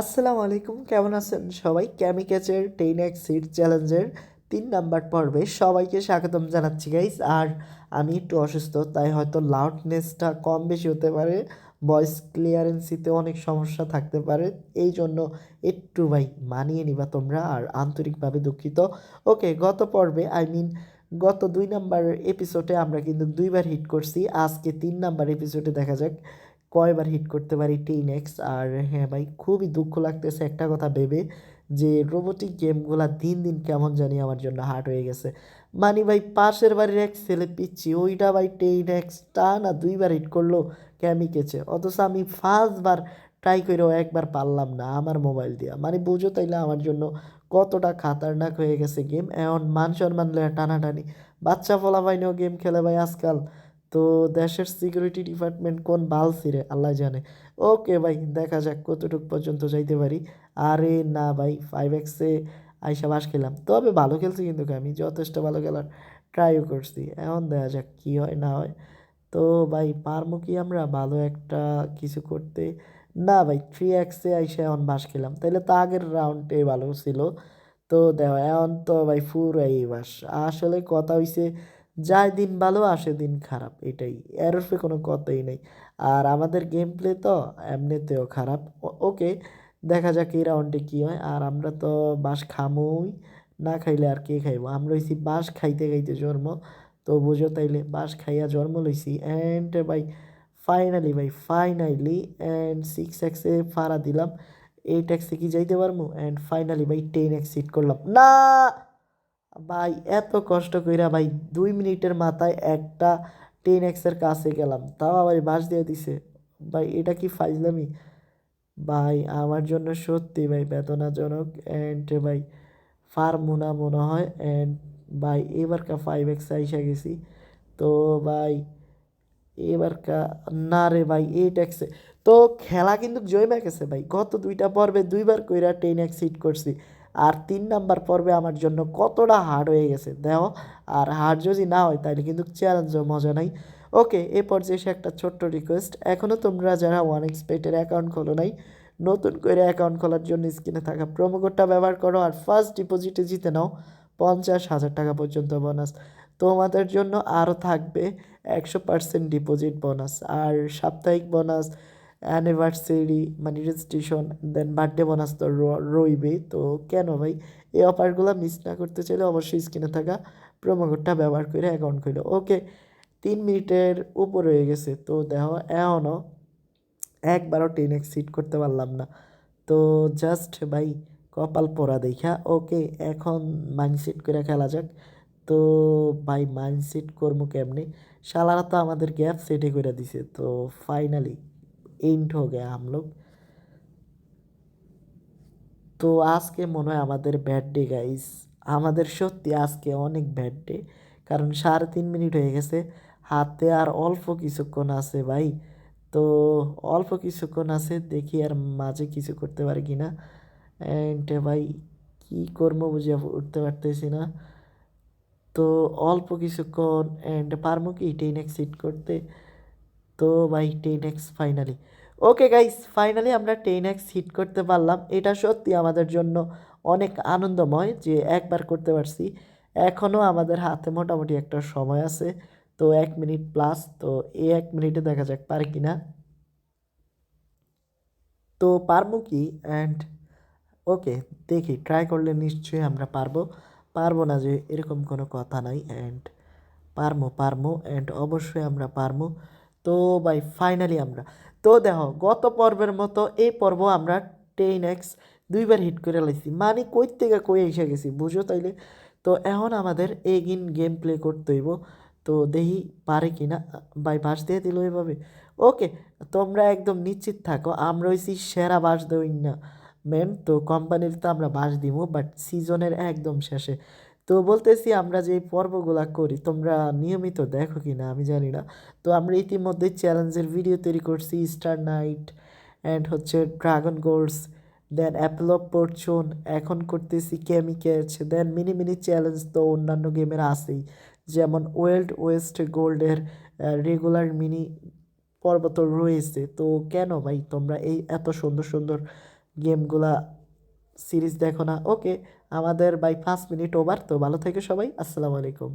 আসসালামু আলাইকুম, কেমন আছেন সবাই? ক্যামিক্যাচের টেন এক্স সিট চ্যালেঞ্জের তিন নাম্বার পর্বে সবাইকে স্বাগতম জানাচ্ছি গাইস আর আমি একটু অসুস্থ, তাই হয়তো লাউডনেসটা কম বেশি হতে পারে ভয়েস ক্লিয়ারেন্সিতে অনেক সমস্যা থাকতে পারে এই জন্য একটু ভাই মানিয়ে নিবা তোমরা আর আন্তরিকভাবে দুঃখিত। ওকে গত পর্বে আই মিন গত দুই নাম্বার এপিসোডে আমরা কিন্তু দুইবার হিট করছি, আজকে তিন নাম্বার এপিসোডে দেখা যাক কয়বার হিট করতে পারি টেন এক্স আর হ্যাঁ ভাই, খুবই দুঃখ লাগতেছে একটা কথা ভেবে যে রোবোটিক গেমগুলো দিন দিন কেমন জানি আমার জন্য হার্ড হয়ে গেছে। মানে ভাই, পাশের বাড়ির এক ছেলে পিচ্ছি, ওইটা ভাই টেন এক্স টা না দুইবার হিট করল ক্যামিকেছে। অথচ আমি ফার্স্টবার ট্রাই করেও একবার পারলাম না আমার মোবাইল দিয়া। মানে বুঝো তাইলে আমার জন্য কতটা খাতারনাক হয়ে গেছে গেম এখন মান সম্মান টানাটানি। বাচ্চা ফলা পাইনেও গেম খেলে ভাই আজকাল তো দেশের সিকিউরিটি ডিপার্টমেন্ট কোন বাল ছিঁড়ে, আল্লাহ জানে। ওকে ভাই, দেখা যাক কতটুকু পর্যন্ত যাইতে পারি। আরে না ভাই ফাইভ এক্সে আইসা বাস খেলাম। তবে ভালো খেলছি কিন্তু আমি যথেষ্ট ভালো খেলার ট্রাইও করছি। এখন দেখা যাক কী হয়, না হয়। তো ভাই, পারব কি আমরা ভালো একটা কিছু করতে? না ভাই থ্রি এক্সে আইসা এখন বাস খেলাম। তাহলে তো আগের রাউন্ডে ভালো ছিল। তো দেখো, এখন তো ভাই ফুর ফুরাই বাস। আসলে কথা হইছে যায় দিন ভালো আসে দিন খারাপ, এটাই। এর কোনো কথাই নেই। আর আমাদের গেম প্লে তো এমনিতেও খারাপ। ওকে, দেখা যাক এই রাউন্ডে কী হয়। আর আমরা তো বাঁশ খামোই, না খাইলে আর কে খাইবো? আমরা হইছি বাঁশ খাইতে খাইতে জন্ম, তো বুঝো তাইলে বাঁশ খাইয়া জন্ম লইছি। অ্যান্ড ভাই ফাইনালি ভাই ফাইনালি অ্যান্ড সিক্স এক্সে ফাড়া দিলাম। এইট এক্সে কি যাইতে পারব অ্যান্ড ফাইনালি ভাই টেন এক্স সিট করলাম। না! ভাই, এত কষ্ট কইরা ভাই দুই মিনিটের মাথায় একটা টেন এক্সের কাছে গেলাম। তাও আবার বাস দিয়ে দিছে। ভাই, এটা কি ফাইজলামি? ভাই, আমার জন্য সত্যি ভাই বেদনাজনক অ্যান্ড ভাই ফার মোনা মনে হয় অ্যান্ড ভাই এবারকা ফাইভ এক্স আইসা গেছি। তো ভাই এবারকা না রে ভাই এইট এক্সে তো খেলা কিন্তু জমে গেছে ভাই। গত দুইটা পর্বে দুইবার কইরা টেন এক্স হিট করছি। আর তিন নাম্বার পর্বে আমার জন্য কতটা হার্ড হয়ে গেছে, দেখো। আর হার্ড যদি না হয়, তাহলে কিন্তু চ্যালেঞ্জও মজা নাই। ওকে এ পর্যায়ে এসে একটা ছোট্ট রিকোয়েস্ট এখনও তোমরা যারা ওয়ান এক্সপেক্টের অ্যাকাউন্ট খোলো নাই, নতুন করে অ্যাকাউন্ট খোলার জন্য স্ক্রিনে থাকা প্রোমো কোডটা ব্যবহার করো আর ফার্স্ট ডিপোজিটে জিতে নাও পঞ্চাশ হাজার টাকা পর্যন্ত বোনাস তোমাদের জন্য আরও থাকবে একশো পার্সেন্ট ডিপোজিট বোনাস আর সাপ্তাহিক বোনাস অ্যানিভার্সারি মানে রেজিস্ট্রেশন দেন বার্থডে বোনাস তো রইবে। তো কেন ভাই? এই অফারগুলো মিস না করতে চাইলে অবশ্যই স্ক্রিনে থাকা প্রোমো কোডটা ব্যবহার করে অ্যাকাউন্ট খুলো। ওকে তিন মিনিটের উপর হয়ে গেছে। তো দেখো এখনও একবারও টেন এক্স সিট করতে পারলাম না। তো জাস্ট ভাই, কপাল পরা দেখা। ওকে এখন মাইন্ডসেট করে খেলা যাক। তো ভাই মাইন্ডসেট করব কেমনি? শালারা তো আমাদের গ্যাপ সেটে করে দিছে। তো ফাইনালি এন্ড হো গেয়া हम लोग তো আজকে মনে হয় আমাদের ব্যাড ডে গাইস আমাদের সত্যি আজকে অনেক ব্যাড ডে কারণ সাড়ে তিন মিনিট হয়ে গেছে হাতে আর অল্প কিছুক্ষণ আছে ভাই তো অল্প কিছুক্ষণ আছে দেখি আর মাঝে কিছু করতে পারি কি না অ্যান্ড ভাই কী করবো বুঝে উঠতে পারতেছি না তো অল্প কিছুক্ষণ অ্যান্ড পারবো কি টেন এক্স হিট করতে তো ভাই ten X finally okay guys finally আমরা টেন এক্স হিট করতে পারলাম। এটা সত্যি আমাদের জন্য অনেক আনন্দময় যে একবার করতে পারছি। এখনও আমাদের হাতে মোটামুটি একটা সময় আছে, তো এক মিনিট প্লাস তো এই এক মিনিটে দেখা যাক পারে কি না তো পারব কি? অ্যান্ড ওকে দেখি ট্রাই করলে নিশ্চয়ই আমরা পারব। পারব না যে এরকম কোনো কথা নাই। অ্যান্ড পারমো পারমো অ্যান্ড অবশ্যই আমরা পারব। তো ভাই ফাইনালি আমরা। তো দেখো, গত পর্বের মতো এই পর্ব আমরা টেন এক্স দুইবার হিট করে লাইছি। মানে কই থেকে কই এসে গেছি, বুঝো তাইলে? তো এখন আমাদের এগিন গেম প্লে করতে হইব। তো দেখি পারে কি না ভাই বাস দিয়ে দিল এভাবে। ওকে তোমরা একদম নিশ্চিত থাকো, আমরা হইছি সেরা বাস দেই না মেন তো কোম্পানির তো আমরা বাস দিব বাট সিজনের একদম শেষে। তো বলতেছি আমরা যে পর্বগুলা করি, তোমরা নিয়মিত দেখো কি না আমি জানি না। তো আমরা ইতিমধ্যে চ্যালেঞ্জের ভিডিও তৈরি করছি স্টার নাইট অ্যান্ড হচ্ছে dragon golds then apple of fortune এখন করতেছি কেমিক্যাচ দেন মিনি মিনি চ্যালেঞ্জ তো অন্যান্য গেমের আছেই, যেমন ওয়েল্ড ওয়েস্ট গোল্ডের রেগুলার মিনি পর্ব তো রয়েছে। তো কেন ভাই তোমরা এই এত সুন্দর সুন্দর গেমগুলা সিরিজ দেখো না। ওকে, আমাদের বাই পাঁচ মিনিট ওভার তো ভালো থেকে সবাই, আসসালামু আলাইকুম।